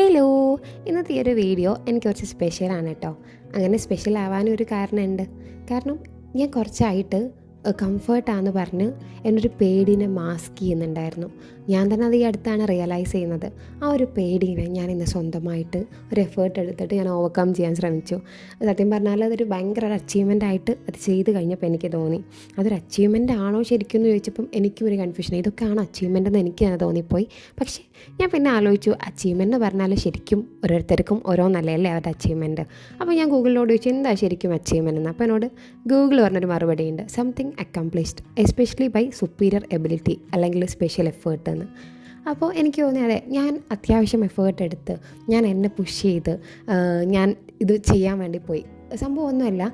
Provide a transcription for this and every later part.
Hello ഇന്നത്തെ ഈ ഒരു വീഡിയോ എനിക്ക് കുറച്ച് സ്പെഷ്യലാണ് കേട്ടോ. അങ്ങനെ സ്പെഷ്യൽ ആവാനും ഒരു കാരണമുണ്ട്. കാരണം ഞാൻ കുറച്ചായിട്ട് കംഫർട്ടാന്ന് പറഞ്ഞ് എന്നൊരു പേടിനെ മാസ്ക് ചെയ്യുന്നുണ്ടായിരുന്നു. ഞാൻ തന്നെ അത് ഈ അടുത്താണ് റിയലൈസ് ചെയ്യുന്നത്. ആ ഒരു പേടിനെ ഞാൻ ഇന്ന് സ്വന്തമായിട്ട് ഒരു എഫേർട്ട് എടുത്തിട്ട് ഞാൻ ഓവർകം ചെയ്യാൻ ശ്രമിച്ചു. സത്യം പറഞ്ഞാൽ അതൊരു ഭയങ്കര ഒരു അച്ചീവ്മെന്റ് ആയിട്ട് അത് ചെയ്ത് കഴിഞ്ഞപ്പോൾ എനിക്ക് തോന്നി. അതൊരു അച്ചീവ്മെന്റ് ആണോ ശരിക്കും എന്ന് ചോദിച്ചപ്പം എനിക്കും ഒരു കൺഫ്യൂഷൻ ഇതൊക്കെയാണോ അച്ചീവ്മെന്റ് എന്ന് എനിക്ക് തന്നെ തോന്നിപ്പോയി. പക്ഷേ ഞാൻ പിന്നെ ആലോചിച്ചു അച്ചീവ്മെന്റ് എന്ന് പറഞ്ഞാൽ ശരിക്കും ഓരോരുത്തർക്കും ഓരോന്നല്ലേ അല്ലേ അവരുടെ അച്ചീവ്മെന്റ് അപ്പോൾ ഞാൻ ഗൂഗിളിനോട് ചോദിച്ചു എന്താ ശരിക്കും അച്ചീവ്മെന്റ് എന്ന്. അപ്പോൾ എന്നോട് ഗൂഗിൾ പറഞ്ഞൊരു മറുപടി ഉണ്ട് something accomplished especially by superior ability അല്ലെങ്കിൽ സ്പെഷ്യൽ എഫേർട്ട് എന്ന്. അപ്പോൾ എനിക്ക് തോന്നി അതെ ഞാൻ അത്യാവശ്യം എഫേർട്ട് എടുത്ത് ഞാൻ എന്നെ പുഷ് ചെയ്ത് ഞാൻ ഇത് ചെയ്യാൻ വേണ്ടി പോയി. സംഭവം ഒന്നുമല്ല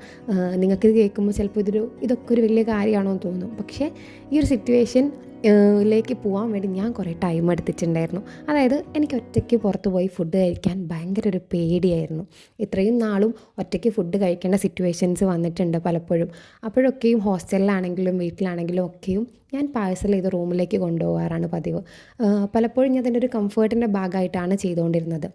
നിങ്ങൾക്കിത് കേൾക്കുമ്പോൾ ചിലപ്പോൾ ഇതൊരു ഇതൊക്കെ ഒരു വലിയ കാര്യമാണോ എന്ന് തോന്നും. പക്ഷേ ഈ ഒരു സിറ്റുവേഷൻ ിലേക്ക് പോകാൻ വേണ്ടി ഞാൻ കുറേ ടൈം എടുത്തിട്ടുണ്ടായിരുന്നു. അതായത് എനിക്ക് ഒറ്റയ്ക്ക് പുറത്ത് പോയി ഫുഡ് കഴിക്കാൻ ഭയങ്കര ഒരു പേടിയായിരുന്നു. ഇത്രയും നാളും ഒറ്റയ്ക്ക് ഫുഡ് കഴിക്കേണ്ട സിറ്റുവേഷൻസ് വന്നിട്ടുണ്ട് പലപ്പോഴും. അപ്പോഴൊക്കെയും ഹോസ്റ്റലിലാണെങ്കിലും വീട്ടിലാണെങ്കിലും ഒക്കെയും ഞാൻ പാഴ്സൽ ചെയ്ത് റൂമിലേക്ക് കൊണ്ടുപോകാറാണ് പതിവ്. പലപ്പോഴും ഞാൻ അതിന്റെ ഒരു കംഫേർട്ടിന്റെ ഭാഗമായിട്ടാണ് ചെയ്തുകൊണ്ടിരുന്നത്.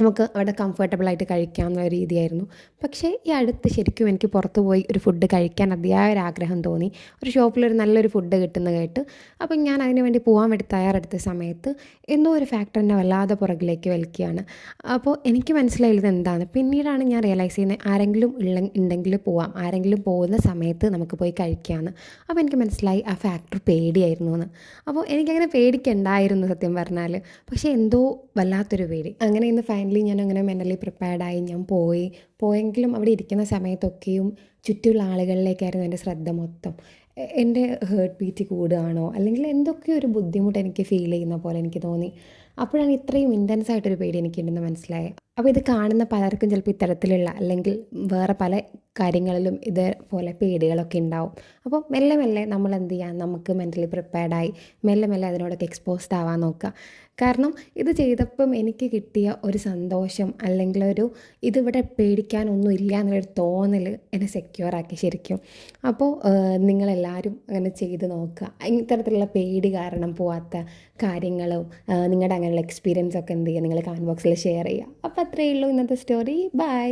നമുക്ക് അവിടെ കംഫർട്ടബിളായിട്ട് കഴിക്കാം എന്നുള്ള രീതിയായിരുന്നു. പക്ഷേ ഈ അടുത്ത് ശരിക്കും എനിക്ക് പുറത്ത് പോയി ഒരു ഫുഡ് കഴിക്കാൻ അതിയായ ഒരു ആഗ്രഹം തോന്നി. ഒരു ഷോപ്പിലൊരു നല്ലൊരു ഫുഡ് കിട്ടുന്ന കേട്ട്. അപ്പം ഞാൻ അതിന് വേണ്ടി പോകാൻ വേണ്ടി തയ്യാറെടുത്ത സമയത്ത് എന്തോ ഒരു ഫാക്ടർ എന്നെ വല്ലാതെ പുറകിലേക്ക് വലിക്കുകയാണ്. അപ്പോൾ എനിക്ക് മനസ്സിലായത് എന്താണ്? പിന്നീടാണ് ഞാൻ റിയലൈസ് ചെയ്യുന്നത് ആരെങ്കിലും ഉള്ള ഉണ്ടെങ്കിൽ പോവാം. ആരെങ്കിലും പോകുന്ന സമയത്ത് നമുക്ക് പോയി കഴിക്കാമെന്ന് അപ്പോൾ എനിക്ക് മനസ്സിലായി ആ ഫാക്ടർ പേടിയായിരുന്നു എന്ന് അപ്പോൾ എനിക്കങ്ങനെ പേടിക്കണ്ടായിരുന്നു സത്യം പറഞ്ഞാൽ പക്ഷേ എന്തോ വല്ലാത്തൊരു പേടി. അങ്ങനെ ഇന്ന് ഫൈനലി ഞാൻ അങ്ങനെ മെന്റലി പ്രിപ്പയർഡായി ഞാൻ പോയി. പോയെങ്കിലും അവിടെ ഇരിക്കുന്ന സമയത്തൊക്കെയും ചുറ്റുമുള്ള ആളുകളിലേക്കായിരുന്നു എന്റെ ശ്രദ്ധ മൊത്തം. എന്റെ ഹേർട്ട് ബീറ്റ് കൂടുകയാണോ? അല്ലെങ്കിൽ എന്തൊക്കെയോ ഒരു ബുദ്ധിമുട്ട് എനിക്ക് ഫീൽ ചെയ്യുന്ന പോലെ എനിക്ക് തോന്നി. അപ്പോഴാണ് ഇത്രയും ഇന്റൻസ് ആയിട്ടൊരു പേടി എനിക്കുണ്ടെന്ന് മനസ്സിലായത്. അപ്പോൾ ഇത് കാണുന്ന പലർക്കും ചിലപ്പോൾ ഇത്തരത്തിലുള്ള അല്ലെങ്കിൽ വേറെ പല കാര്യങ്ങളിലും ഇതേപോലെ പേടികളൊക്കെ ഉണ്ടാവും. അപ്പോൾ മെല്ലെ മെല്ലെ നമ്മൾ എന്ത് ചെയ്യാം? നമുക്ക് മെന്റലി പ്രിപ്പയർഡായി മെല്ലെ മെല്ലെ അതിനോടൊക്കെ എക്സ്പോസ്ഡ് ആവാൻ നോക്കുക. കാരണം ഇത് ചെയ്തപ്പം എനിക്ക് കിട്ടിയ ഒരു സന്തോഷം അല്ലെങ്കിൽ ഒരു ഇതിവിടെ പേടിക്കാനൊന്നും ഇല്ല എന്നുള്ളൊരു തോന്നൽ എന്നെ സെക്യൂർ ആക്കി ശരിക്കും. അപ്പോൾ നിങ്ങളെല്ലാവരും അങ്ങനെ ചെയ്ത് നോക്കുക. ഇത്തരത്തിലുള്ള പേടി കാരണം പോവാത്ത കാര്യങ്ങളും നിങ്ങളുടെ അങ്ങനെയുള്ള എക്സ്പീരിയൻസ് ഒക്കെ എന്ത് ചെയ്യുക? നിങ്ങൾ കാൻ ബോക്സിൽ ഷെയർ ചെയ്യുക. അപ്പോൾ അത്രയേ ഉള്ളൂ ഇന്നത്തെ സ്റ്റോറി ബൈ